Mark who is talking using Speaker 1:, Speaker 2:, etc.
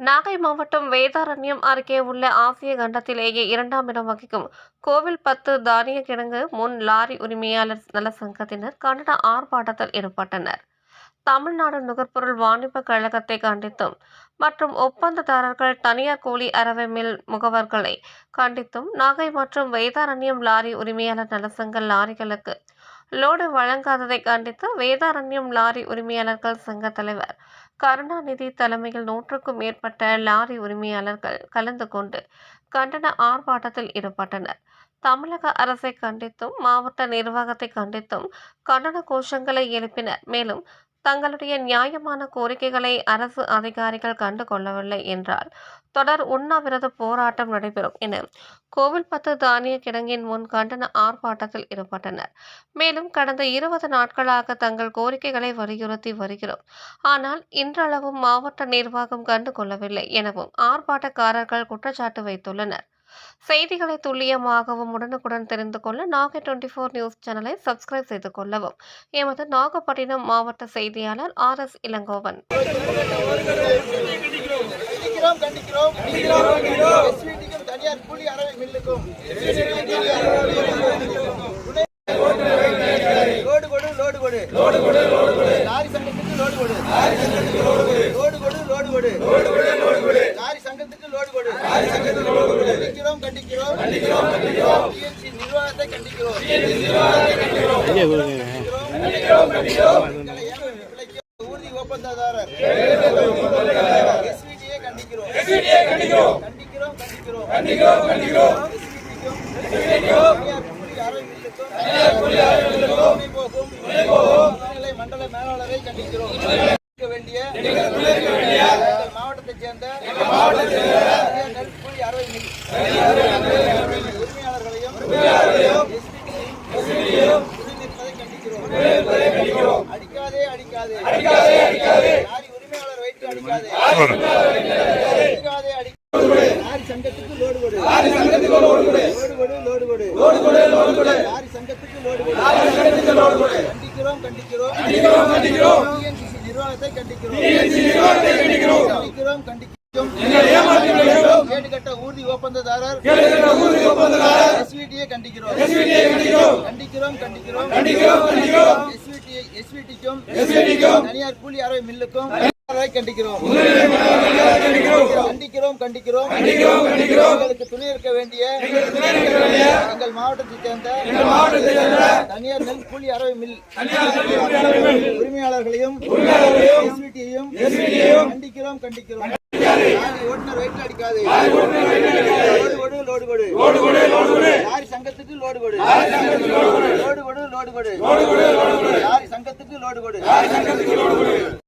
Speaker 1: நாகை மாவட்டம் வேதாரண்யம் அருகே உள்ள ஆசிய கண்டத்திலேயே இரண்டாம் இடம் வகிக்கும் கோவில் பத்து தானிய கிடங்கு முன் லாரி உரிமையாளர் நல சங்கத்தினர் கன்னட ஆர்ப்பாட்டத்தில் ஈடுபட்டனர். தமிழ்நாடு நுகர்பொருள் வாணிப கழகத்தை கண்டித்தும் மற்றும் ஒப்பந்ததாரர்கள் தனியார் கூலி அரவை மில் முகவர்களை கண்டித்தும் நாகை மற்றும் வேதாரண்யம் லாரி உரிமையாளர் நலசங்க லாரிகளுக்கு லோடு வழங்காததை கண்டித்து வேதாரண்யம் லாரி உரிமையாளர்கள் சங்க தலைவர் கருணாநிதி தலைமையில் நூற்றுக்கும் மேற்பட்ட லாரி உரிமையாளர்கள் கலந்து கொண்டு கண்டன ஆர்ப்பாட்டத்தில் ஈடுபட்டனர். தமிழக அரசை கண்டித்தும் மாவட்ட நிர்வாகத்தை கண்டித்தும் கண்டன கோஷங்களை எழுப்பினர். மேலும் தங்களுடைய நியாயமான கோரிக்கைகளை அரசு அதிகாரிகள் கண்டு கொள்ளவில்லை என்றால் தொடர் உண்ணாவிரத போராட்டம் நடைபெறும் என கோவில்பத்து தானிய கிடங்கின் முன் கண்டன ஆர்ப்பாட்டத்தில் ஈடுபட்டனர் மேலும் கடந்த இருபது நாட்களாக தங்கள் கோரிக்கைகளை வலியுறுத்தி வருகிறோம். ஆனால் இன்றளவும் மாவட்ட நிர்வாகம் கண்டு கொள்ளவில்லை எனவும் ஆர்ப்பாட்டக்காரர்கள் குற்றச்சாட்டு வைத்துள்ளனர். செய்திகளை துல்லியமாகவும் உடனுக்குடன் தெரிந்து கொள்ள நாகை டுவெண்ட்டி ஃபோர் நியூஸ் சேனலை சப்ஸ்கிரைப் செய்து கொள்ளவும் எமது நாகப்பட்டினம் மாவட்ட செய்தியாளர் ஆர் எஸ் இளங்கோவன்
Speaker 2: தனியார் கூலி அறவை மில்லுக்கும் லோடு கொடு லோடு கொடு லோடு கொடு லோடு கொடு லாரி சங்கத்துக்கு லோடு கொடு லாரி சங்கத்துக்கு லோடு கொடு லோடு கொடு லோடு கொடு லோடு கொடு லோடு கொடு லோடு கொடு கண்டிக்கிறோம் கண்டிக்கிறோம். கண்டிக்கிறோம் கண்டிக்கிறோம் டிஎன்சி நிர்வாகத்தை கண்டிக்கிறோம். கண்டிக்கிறோம் கண்டிக்கிறோம் கண்டிக்கிறோம். ஊர்தி ஒப்பந்ததாரர். எஸ்விடியை கண்டிக்கிறோம். கண்டிக்கிறோம். கண்டிக்கிறோம் கண்டிக்கிறோம். கண்டிக்கிறோம் கண்டிக்கிறோம். மண்டல மேலாளரை கண்டிக்கிறோம். வேண்டிய மாவட்டத்தைச் சேர்ந்த தனியார் நெல்குழி அறவை மில் உரிமையாளர்களையும் SPT-யையும் உறுதியிருப்பதை கண்டிக்கிறோம் அடிக்காதே அடிக்காதே அடிக்காதே. அடிக்காதே லாரி உரிமையாளர் வைத்து அடிக்காதே அடிக்காதே அடி லாரி சங்கத்துக்கு லோடு கொடு லாரி சங்கத்துக்கு லோடு கொடு லோடு கொடு லோடு கொடு லோடு கொடு லாரி சங்கத்துக்கு லோடு கொடு லாரி சங்கத்துக்கு லோடு கொடு கண்டிக்கிறோம். கண்டிக்கிறோம். கண்டிக்கிறோம் கண்டிக்கிறோம். டிஎன்சிசி நிர்வாகத்தை கண்டிக்கிறோம் டிஎன்சிசி நிர்வாகத்தை கண்டிக்கிறோம். கண்டிக்கிறோம் கண்டிக்கிறோம். கேடுகட்ட ஊர்தி ஒப்பந்ததாரர். எஸ்விடியை கண்டிக்கிறோம். எஸ்விடியை கண்டிக்கிறோம். கண்டிக்கிறோம் கண்டிக்கிறோம். கண்டிக்கிறோம் கண்டிக்கிறோம். எஸ்விடி எஸ்விடிக்கும் எஸ்விடிக்கும் தனியார் கூலி அறவை மில்லுக்கும் கண்டிக்கிறோம். கண்டிக்கிறோம். கண்டிக்கிறோம் எங்களுக்கு துணை இருக்க வேண்டிய எங்கள் மாவட்டத்தைச் சேர்ந்த தனியார் நெல் கூலி அறவை மில் உரிமையாளர்களையும் கண்டிக்கிறோம் கண்டிக்கிறோம். லாரி சங்கத்துக்கு லோடு கொடு. லோடு கொடு. லோடு கொடு லாரி சங்கத்துக்கு லோடு கொடு.